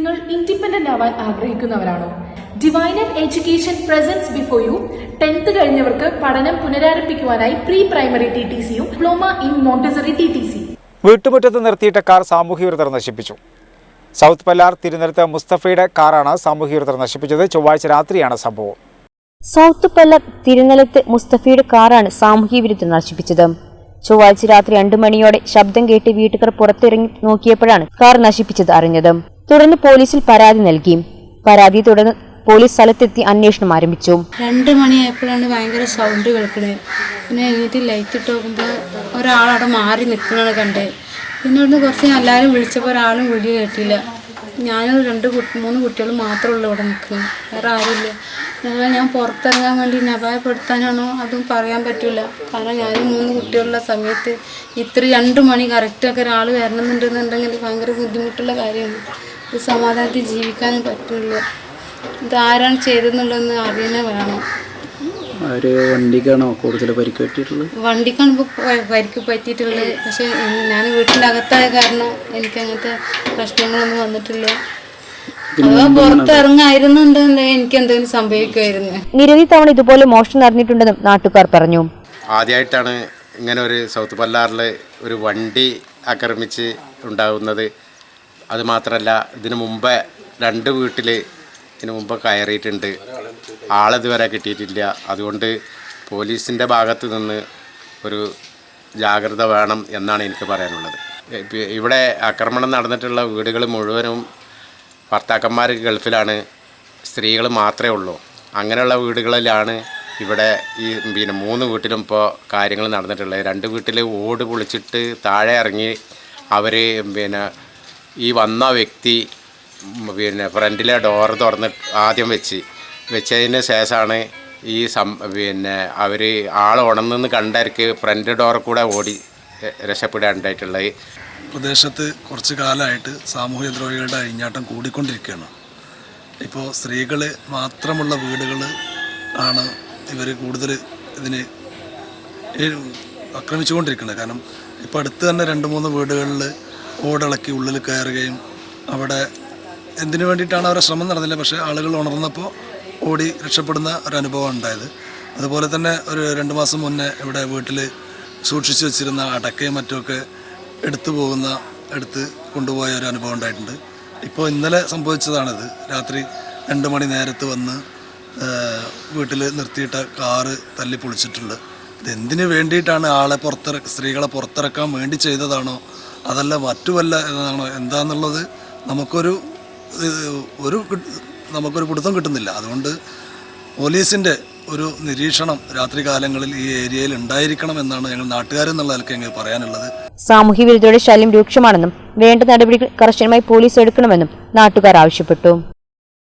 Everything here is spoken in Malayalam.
നിങ്ങൾ ഇൻഡിപെൻഡന്റ് ആവാൻ ആഗ്രഹിക്കുന്നവരാണോ? ഡിവൈനഡ് education presence before you tenth കഴിഞ്ഞവർക്ക് പഠനം പുനരാരംഭിക്കുവാനായി പ്രീ പ്രൈമറി ടി ടി സിയും diploma in montessori T T C വീട്ടുമുറ്റത്ത് നിർത്തിയിട്ട കാർ സാമൂഹ്യവിരുദ്ധർ നശിപ്പിച്ചു. സൗത്ത് പല്ലാർ തിരുനിരത്ത് മുസ്തഫയുടെ കാറാണ് സാമൂഹ്യവിരുദ്ധർ നശിപ്പിച്ചത്. ചൊവ്വാഴ്ച രാത്രിയാണ് സംഭവം. സൗത്ത് പല്ലർ തിരുനെല്ലത്ത് മുസ്തഫയുടെ കാറാണ് സാമൂഹ്യ വിരുദ്ധർ നശിപ്പിച്ചത്. ചൊവ്വാഴ്ച രാത്രി രണ്ടു മണിയോടെ ശബ്ദം കേട്ട് വീട്ടുകാർ പുറത്തിറങ്ങി നോക്കിയപ്പോഴാണ് കാർ നശിപ്പിച്ചത് അറിഞ്ഞത്. തുടർന്ന് പോലീസിൽ പരാതി നൽകി. പരാതി തുടർന്ന് പോലീസ് സ്ഥലത്തെത്തി അന്വേഷണം ആരംഭിച്ചു. രണ്ട് മണിയായപ്പോഴാണ് ഭയങ്കര സൗണ്ട് കേൾക്കണേ. പിന്നെ എഴുതി ലൈറ്റ് ഇട്ട് നോക്കുമ്പോൾ ഒരാളവിടെ മാറി നിൽക്കണത് കണ്ടേ. പിന്നെ ഇവിടുന്ന് കുറച്ച് എല്ലാവരും വിളിച്ചപ്പോൾ ഒരാളും വിളി കേട്ടില്ല. ഞാനും രണ്ട് കുട്ടി മൂന്ന് കുട്ടികൾ മാത്രമേ ഉള്ളൂ ഇവിടെ നിൽക്കുന്നത് വേറെ ആരുമില്ല. ഞങ്ങൾ ഞാൻ പുറത്തിറങ്ങാൻ വേണ്ടി അപായപ്പെടുത്താനാണോ അതും പറയാൻ പറ്റില്ല കാരണം ഞാൻ മൂന്ന് കുട്ടികളുള്ള സമയത്ത് ഇത്ര രണ്ട് മണി കറക്റ്റൊക്കെ ഒരാൾ വരണമെന്നുണ്ടെന്നുണ്ടെങ്കിൽ ഭയങ്കര ബുദ്ധിമുട്ടുള്ള കാര്യമാണ്. സമാധാനത്തിൽ ജീവിക്കാനും പറ്റില്ല ഇതാരാണ് ചെയ്തെന്നുള്ളതെന്ന് അറിയണേ വേണം. ഒരു വണ്ടിക്കാണോ കൂടുതൽ പരിക്ക് പറ്റിയിട്ടുള്ളത്? വണ്ടിക്കാണ് ഇപ്പോൾ പരിക്ക് പറ്റിയിട്ടുള്ളത്. പക്ഷേ ഞാൻ വീട്ടിന്റെ അകത്തായ കാരണം എനിക്ക് അങ്ങനത്തെ പ്രശ്നങ്ങളൊന്നും വന്നിട്ടില്ല. എനിക്ക് എന്തെങ്കിലും സംഭവിക്കുമായിരുന്നു. നിരവധി തവണ ഇതുപോലെ മോഷണം നടന്നിട്ടുണ്ടെന്നും നാട്ടുകാർ പറഞ്ഞു. ആദ്യമായിട്ടാണ് ഇങ്ങനെ ഒരു സൗത്ത് പല്ലാറിൽ ഒരു വണ്ടി ആക്രമിച്ച് ഉണ്ടാകുന്നത് അത് മാത്രമല്ല ഇതിനു മുമ്പ് രണ്ട് വീട്ടിൽ ഇതിനു മുമ്പ് കയറിയിട്ടുണ്ട്. ആളിതുവരെ കിട്ടിയിട്ടില്ല. അതുകൊണ്ട് പോലീസിന്റെ ഭാഗത്ത് നിന്ന് ഒരു ജാഗ്രത വേണം എന്നാണ് എനിക്ക് പറയാനുള്ളത്. ഇവിടെ ആക്രമണം നടന്നിട്ടുള്ള വീടുകൾ മുഴുവനും ഭർത്താക്കന്മാർ ഗൾഫിലാണ്. സ്ത്രീകൾ മാത്രമേ ഉള്ളൂ. അങ്ങനെയുള്ള വീടുകളിലാണ് ഇവിടെ ഈ പിന്നെ മൂന്ന് വീട്ടിലും ഇപ്പോൾ കാര്യങ്ങൾ നടന്നിട്ടുള്ളത്. രണ്ട് വീട്ടിൽ ഓട് പൊളിച്ചിട്ട് താഴെ ഇറങ്ങി അവർ പിന്നെ ഈ വന്ന വ്യക്തി പിന്നെ ഫ്രണ്ടിലെ ഡോർ തുറന്ന് ആദ്യം വെച്ച്. വെച്ചതിന് ശേഷമാണ് ഈ സം പിന്നെ അവർ ആൾ ഉണർന്നെന്ന് കണ്ടവർക്ക് ഫ്രണ്ട് ഡോർ കൂടെ ഓടി രക്ഷപ്പെടാണ്ടായിട്ടുള്ളത്. പ്രദേശത്ത് കുറച്ച് കാലമായിട്ട് സാമൂഹ്യ ദ്രോഹികളുടെ അഴിഞ്ഞാട്ടം കൂടിക്കൊണ്ടിരിക്കുകയാണ്. ഇപ്പോൾ സ്ത്രീകൾ മാത്രമുള്ള വീടുകൾ ആണ് ഇവർ കൂടുതൽ ഇതിന് ആക്രമിച്ചുകൊണ്ടിരിക്കുന്നത്. കാരണം ഇപ്പോൾ അടുത്ത് തന്നെ രണ്ട് മൂന്ന് വീടുകളിൽ ഓടിളക്കി ഉള്ളിൽ കയറുകയും അവിടെ എന്തിനു വേണ്ടിയിട്ടാണ് അവരുടെ ശ്രമം നടന്നില്ല പക്ഷേ ആളുകൾ ഉണർന്നപ്പോൾ ഓടി രക്ഷപ്പെടുന്ന ഒരു അനുഭവം ഉണ്ടായത്. അതുപോലെ തന്നെ ഒരു രണ്ട് മാസം മുന്നേ ഇവിടെ വീട്ടിൽ സൂക്ഷിച്ചു വെച്ചിരുന്ന അടക്കയും മറ്റുമൊക്കെ എടുത്തു പോകുന്ന എടുത്ത് കൊണ്ടുപോയ ഒരു അനുഭവം ഉണ്ടായിട്ടുണ്ട്. ഇപ്പോൾ ഇന്നലെ സംഭവിച്ചതാണിത്. രാത്രി രണ്ട് മണി നേരത്ത് വന്ന് വീട്ടിൽ നിർത്തിയിട്ട കാറ് തല്ലി പൊളിച്ചിട്ടുണ്ട് ഇതെന്തിനു വേണ്ടിയിട്ടാണ് ആളെ പുറത്തിറ സ്ത്രീകളെ പുറത്തിറക്കാൻ വേണ്ടി ചെയ്തതാണോ അതല്ല മറ്റു വല്ല ഇതാണോ എന്താന്നുള്ളത് നമുക്കൊരു ഒരു നമുക്കൊരു പിടുത്തം കിട്ടുന്നില്ല. അതുകൊണ്ട് പോലീസിന്റെ ഒരു നിരീക്ഷണം രാത്രി കാലങ്ങളിൽ ഈ ഏരിയയിൽ ഉണ്ടായിരിക്കണം എന്നാണ് ഞങ്ങൾ നാട്ടുകാരെന്നുള്ള നിലയ്ക്ക് ഞങ്ങൾ പറയാനുള്ളത്. സാമൂഹ്യ വിരുദ്ധയുടെ ശല്യം രൂക്ഷമാണെന്നും വേണ്ട നടപടികൾ കർശനമായി പോലീസ് എടുക്കണമെന്നും നാട്ടുകാർ ആവശ്യപ്പെട്ടു.